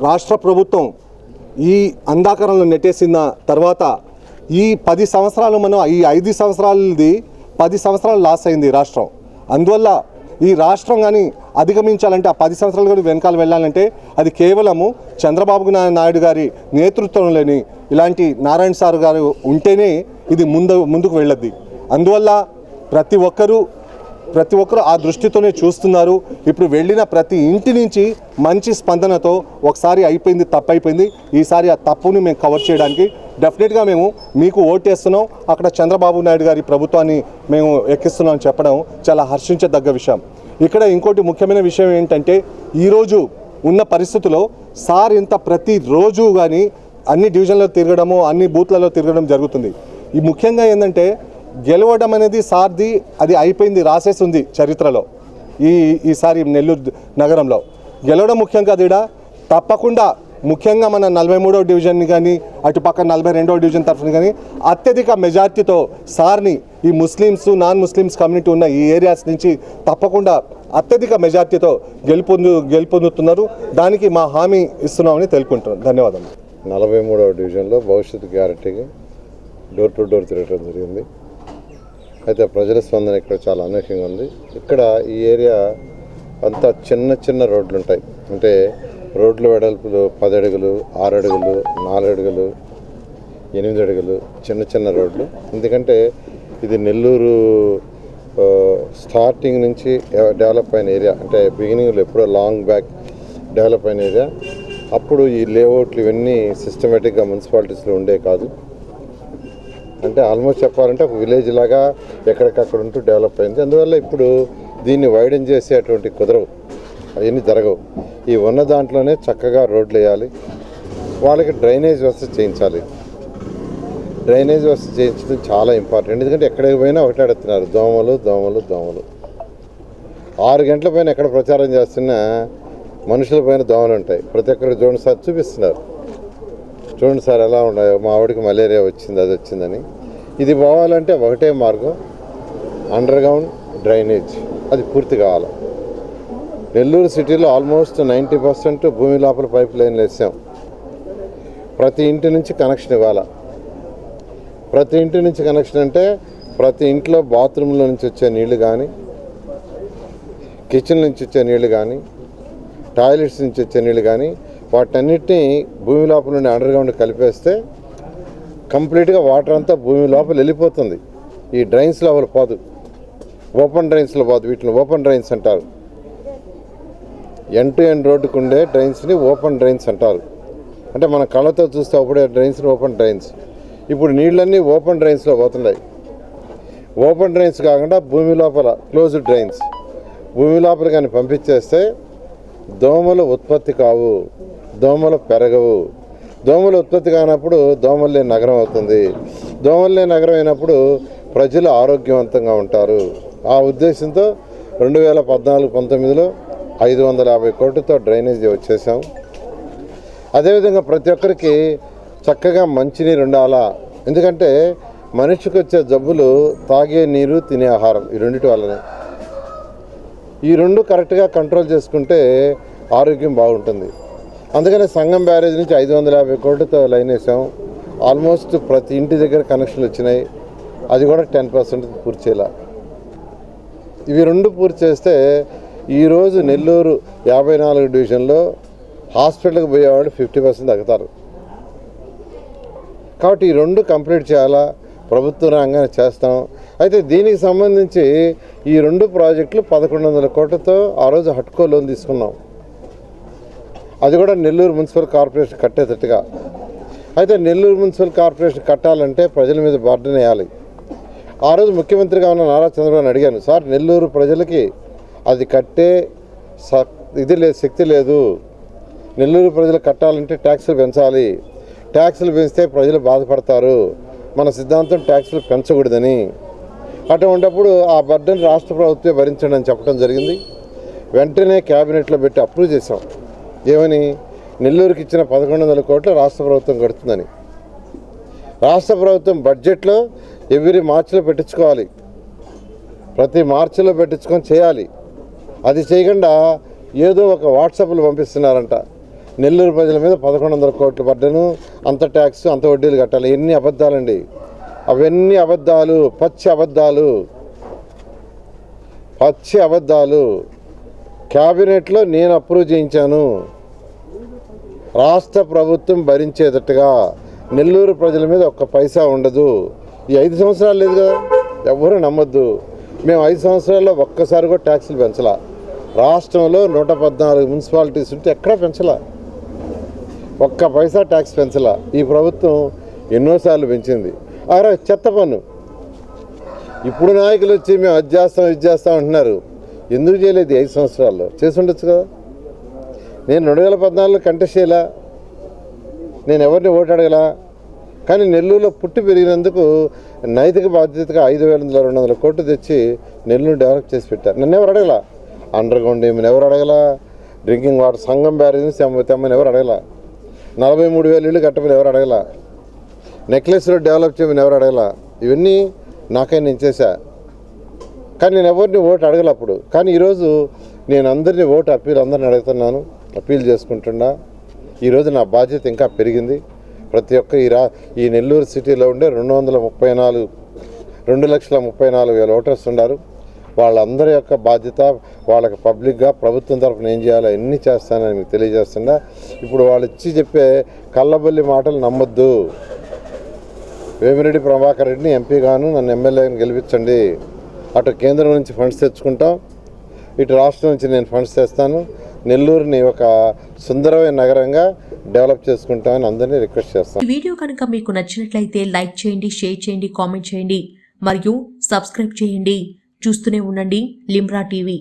రాష్ట్ర ప్రభుత్వం ఈ అంధాకరణలో నెట్టేసిన తర్వాత ఈ పది సంవత్సరాలు మనం ఈ ఐదు సంవత్సరాలది పది సంవత్సరాలు లాస్ అయింది రాష్ట్రం. అందువల్ల ఈ రాష్ట్రం కానీ అధిగమించాలంటే ఆ పది సంవత్సరాలు కూడా వెనకాల వెళ్ళాలంటే అది కేవలము చంద్రబాబు నాయుడు గారి నేతృత్వంలోని ఇలాంటి నారాయణ సార్ గారు ఉంటేనే ఇది ముందు ముందుకు వెళ్ళద్ది. అందువల్ల ప్రతి ఒక్కరూ ప్రతి ఒక్కరూ ఆ దృష్టితోనే చూస్తున్నారు. ఇప్పుడు వెళ్ళిన ప్రతి ఇంటి నుంచి మంచి స్పందనతో ఒకసారి అయిపోయింది తప్పు అయిపోయింది ఈసారి ఆ తప్పుని మేము కవర్ చేయడానికి డెఫినెట్గా మేము మీకు ఓటేస్తున్నాం అక్కడ చంద్రబాబు నాయుడు గారి ప్రభుత్వాన్ని మేము ఎక్కిస్తున్నాం చెప్పడం చాలా హర్షించదగ్గ విషయం. ఇక్కడ ఇంకోటి ముఖ్యమైన విషయం ఏంటంటే ఈరోజు ఉన్న పరిస్థితుల్లో సార్ ఇంత ప్రతిరోజు కానీ అన్ని డివిజన్లో తిరగడము అన్ని బూత్లలో తిరగడం జరుగుతుంది. ఈ ముఖ్యంగా ఏంటంటే గెలవడం అనేది సార్ది అది అయిపోయింది రాసేసి ఉంది చరిత్రలో. ఈ ఈసారి నెల్లూరు నగరంలో. గెలవడం ముఖ్యం కాదు తప్పకుండా ముఖ్యంగా మన నలభై మూడో డివిజన్ కానీ అటుపక్క నలభై రెండో డివిజన్ తరఫున కానీ అత్యధిక మెజార్టీతో సార్ని ఈ ముస్లిమ్స్ నాన్ ముస్లిమ్స్ కమ్యూనిటీ ఉన్న ఈ ఏరియాస్ నుంచి తప్పకుండా అత్యధిక మెజార్టీతో గెలుపొందు గెలుపొందుతున్నారు. దానికి మా హామీ ఇస్తున్నామని తెలుపుకుంటున్నాం. ధన్యవాదాలు నలభై మూడవ డివిజన్లో భవిష్యత్తు గ్యారంటీకి డోర్ టు డోర్ తిరగడం జరిగింది. అయితే ప్రజల స్పందన ఇక్కడ చాలా అనూహ్యంగా ఉంది. ఇక్కడ ఈ ఏరియా అంతా చిన్న చిన్న రోడ్లు ఉంటాయి. అంటే రోడ్ల వెడల్పులు పది అడుగులు ఆరు అడుగులు నాలుగు అడుగులు ఎనిమిది అడుగులు చిన్న చిన్న రోడ్లు. ఎందుకంటే ఇది నెల్లూరు స్టార్టింగ్ నుంచి డెవలప్ అయిన ఏరియా. అంటే బిగినింగ్లో ఎప్పుడో లాంగ్ బ్యాక్ డెవలప్ అయిన ఏరియా. అప్పుడు ఈ లేఅవుట్లు ఇవన్నీ సిస్టమేటిక్గా మున్సిపాలిటీస్లో ఉండే కాదు. అంటే ఆల్మోస్ట్ చెప్పాలంటే ఒక విలేజ్ లాగా ఎక్కడికక్కడ ఉంటూ డెవలప్ అయింది. అందువల్ల ఇప్పుడు దీన్ని వైడెన్ చేసేటువంటి కుదరవు. అవన్నీ జరగవు. ఈ ఉన్న దాంట్లోనే చక్కగా రోడ్లు వేయాలి. వాళ్ళకి డ్రైనేజ్ వ్యవస్థ చేయించాలి. డ్రైనేజ్ వ్యవస్థ చేయించడం చాలా ఇంపార్టెంట్ ఎందుకంటే ఎక్కడికి పోయినా ఒకటే అడుగుతున్నారు దోమలు దోమలు దోమలు. ఆరు గంటల పైన ఎక్కడ ప్రచారం చేస్తున్నా మనుషుల పైన దోమలు ఉంటాయి. ప్రతి ఒక్కరు చూడండి సార్ చూపిస్తున్నారు. చూడండి సార్ ఎలా ఉన్నాయో. మా ఆవిడకి మలేరియా వచ్చింది అది వచ్చిందని. ఇది పోవాలంటే ఒకటే మార్గం అండర్ గ్రౌండ్ డ్రైనేజ్ అది పూర్తి కావాలి. నెల్లూరు సిటీలో ఆల్మోస్ట్ నైంటీ పర్సెంట్ భూమి లోపల పైప్ లైన్లు వేసాం. ప్రతి ఇంటి నుంచి కనెక్షన్ ఇవ్వాలి? ప్రతి ఇంటి నుంచి కనెక్షన్ అంటే ప్రతి ఇంట్లో బాత్రూంలో నుంచి వచ్చే నీళ్ళు కానీ కిచెన్ నుంచి వచ్చే నీళ్ళు కానీ టాయిలెట్స్ నుంచి వచ్చే నీళ్ళు కానీ వాటన్నిటినీ భూమి లోపల నుండి అండర్ గ్రౌండ్ కలిపేస్తే కంప్లీట్గా వాటర్ అంతా భూమి లోపల వెళ్ళిపోతుంది. ఈ డ్రైన్స్ లోపల పోదు. ఓపెన్ డ్రైన్స్లో పోదు. వీటిని ఓపెన్ డ్రైన్స్ అంటారు. ఎన్ టు ఎన్ రోడ్డుకు ఉండే డ్రైన్స్ని ఓపెన్ డ్రైన్స్ అంటారు. అంటే మన కళ్ళతో చూస్తే అప్పుడే డ్రైన్స్ని ఓపెన్ డ్రైన్స్. ఇప్పుడు నీళ్ళన్నీ ఓపెన్ డ్రైన్స్లో పోతున్నాయి. ఓపెన్ డ్రైన్స్ కాకుండా భూమి లోపల క్లోజ్డ్ డ్రైన్స్. భూమి లోపల కానీ పంపించేస్తే దోమలు ఉత్పత్తి కావు దోమలు పెరగవు. దోమలు ఉత్పత్తి కానప్పుడు దోమలు లేని నగరం అవుతుంది. దోమలు లేని నగరం అయినప్పుడు ప్రజలు ఆరోగ్యవంతంగా ఉంటారు. ఆ ఉద్దేశంతో రెండు వేల పద్నాలుగు పంతొమ్మిదిలో ఐదు వందల యాభై కోట్లతో డ్రైనేజీ వచ్చేసాం అదేవిధంగా ప్రతి ఒక్కరికి చక్కగా మంచినీరు ఉండాలా? ఎందుకంటే మనిషికి వచ్చే జబ్బులు తాగే నీరు తినే ఆహారం ఈ రెండిటి వల్లనే. ఈ రెండు కరెక్ట్గా కంట్రోల్ చేసుకుంటే ఆరోగ్యం బాగుంటుంది. అందుకనే సంగం బ్యారేజ్ నుంచి ఐదు వందల యాభై కోట్లతో లైన్ వేసాం. ఆల్మోస్ట్ ప్రతి ఇంటి దగ్గర కనెక్షన్లు వచ్చినాయి. అది కూడా టెన్ పర్సెంట్ పూర్తి చేయాల ఇవి రెండు పూర్తి చేస్తే ఈరోజు నెల్లూరు యాభై నాలుగు డివిజన్లో హాస్పిటల్కి పోయేవాళ్ళు ఫిఫ్టీ పర్సెంట్ తగ్గుతారు. కాబట్టి ఈ రెండు కంప్లీట్ చేయాలా? ప్రభుత్వ రంగాన్ని చేస్తాం. అయితే దీనికి సంబంధించి ఈ రెండు ప్రాజెక్టులు పదకొండు వందల కోట్లతో ఆ రోజు హట్కో లోన్ తీసుకున్నాం. అది కూడా నెల్లూరు మున్సిపల్ కార్పొరేషన్ కట్టేటట్టుగా. అయితే నెల్లూరు మున్సిపల్ కార్పొరేషన్ కట్టాలంటే ప్రజల మీద బర్డెన్ వేయాలి. ఆ రోజు ముఖ్యమంత్రిగా ఉన్న నారా చంద్రబాబు అడిగాను సార్ నెల్లూరు ప్రజలకి అది కట్టే ఇది లేదు శక్తి లేదు. నెల్లూరు ప్రజలు కట్టాలంటే ట్యాక్సులు పెంచాలి. ట్యాక్సులు పెంచితే ప్రజలు బాధపడతారు. మన సిద్ధాంతం ట్యాక్సులు పెంచకూడదని. అటువంటప్పుడు ఆ బర్డన్ రాష్ట్ర ప్రభుత్వమే భరించండి అని చెప్పడం జరిగింది. వెంటనే క్యాబినెట్లో పెట్టి అప్రూవ్ చేసాం ఏమని? నెల్లూరుకి ఇచ్చిన పదకొండు వందల కోట్లు రాష్ట్ర ప్రభుత్వం కడుతుందని. రాష్ట్ర ప్రభుత్వం బడ్జెట్లో ఎవ్రీ మార్చిలో పెట్టించుకోవాలి. ప్రతి మార్చిలో పెట్టించుకొని చేయాలి. అది చేయకుండా ఏదో ఒక వాట్సాప్లు పంపిస్తున్నారంట. నెల్లూరు ప్రజల మీద పదకొండు వందల కోట్లు పడ్డను అంత ట్యాక్స్ అంత వడ్డీలు కట్టాలి. ఎన్ని అబద్ధాలండి. అవన్నీ అబద్ధాలు పచ్చి అబద్ధాలు. పచ్చి అబద్ధాలు. క్యాబినెట్లో నేను అప్రూవ్ చేయించాను. రాష్ట్ర ప్రభుత్వం భరించేటట్టుగా నెల్లూరు ప్రజల మీద ఒక్క పైసా ఉండదు. ఈ ఐదు సంవత్సరాలు లేదు కదా ఎవరు నమ్మొద్దు. మేము ఐదు సంవత్సరాల్లో ఒక్కసారి కూడా ట్యాక్సులు పెంచలా. రాష్ట్రంలో నూట పద్నాలుగు మున్సిపాలిటీస్ ఉంటే ఎక్కడా పెంచలా. ఒక్క పైసా ట్యాక్స్ పెంచలా. ఈ ప్రభుత్వం ఎన్నోసార్లు పెంచింది. అరే చెత్త పన్ను. ఇప్పుడు నాయకులు వచ్చి మేము అది చేస్తాం ఇది చేస్తాం అంటున్నారు. ఎందుకు చేయలేదు ఐదు సంవత్సరాల్లో? చేసి ఉండొచ్చు కదా. నేను రెండు వేల పద్నాలుగులో కంటెస్ట్ చేయలా? నేను ఎవరిని ఓటు అడగలా? కానీ నెల్లూరులో పుట్టి పెరిగినందుకు నైతిక బాధ్యతగా ఐదు వేల వందల రెండు వందల కోట్లు తెచ్చి నెల్లూరు డెవలప్ చేసి పెట్టారు నన్ను ఎవరు అడగలా? అండర్ గ్రౌండ్ ఎవరు అడగలా? డ్రింకింగ్ వాటర్ సంఘం బ్యారేజ్ తెమ్మని ఎవరు అడగలా? నలభై మూడు వేలు ఇళ్ళు కట్టమని ఎవరు అడగలా? నెక్లెస్ రోడ్ డెవలప్ చేయమని ఎవరు అడగలా? ఇవన్నీ నాకై నేను చేశా. కానీ నేను ఎవరిని ఓటు అడగలప్పుడు కానీ ఈరోజు నేను అందరినీ ఓటు అప్పీల్ అందరిని అడుగుతున్నాను అప్పీల్ చేసుకుంటున్నా. ఈరోజు నా బాధ్యత ఇంకా పెరిగింది. ప్రతి ఒక్క ఈ రా ఈ నెల్లూరు సిటీలో ఉండే రెండు వందల ముప్పై నాలుగు రెండు లక్షల ముప్పై నాలుగు వేల ఓటర్స్ ఉన్నారు. వాళ్ళందరి యొక్క బాధ్యత వాళ్ళకి పబ్లిక్గా ప్రభుత్వం తరఫున ఏం చేయాలో అన్నీ చేస్తానని మీకు తెలియజేస్తున్నా. ఇప్పుడు వాళ్ళు ఇచ్చి చెప్పే కళ్ళబొల్లి మాటలు నమ్మొద్దు. వేమిరెడ్డి ప్రభాకర్ రెడ్డిని ఎంపీగాను నన్ను ఎమ్మెల్యేని గెలిపించండి. అటు కేంద్రం నుంచి ఫండ్స్ తెచ్చుకుంటాం. ఇటు రాష్ట్రం నుంచి నేను ఫండ్స్ తెస్తాను. నెల్లూరుని ఒక సుందరమైన నగరంగా డెవలప్ చేసుకుంటామని అందరినీ రిక్వెస్ట్ చేస్తాను ఈ వీడియో కనుక మీకు నచ్చినట్లయితే లైక్ చేయండి షేర్ చేయండి కామెంట్ చేయండి. మరియు సబ్స్క్రైబ్ చేయండి. చూస్తూనే ఉండండి. లిమ్రా టీవీ.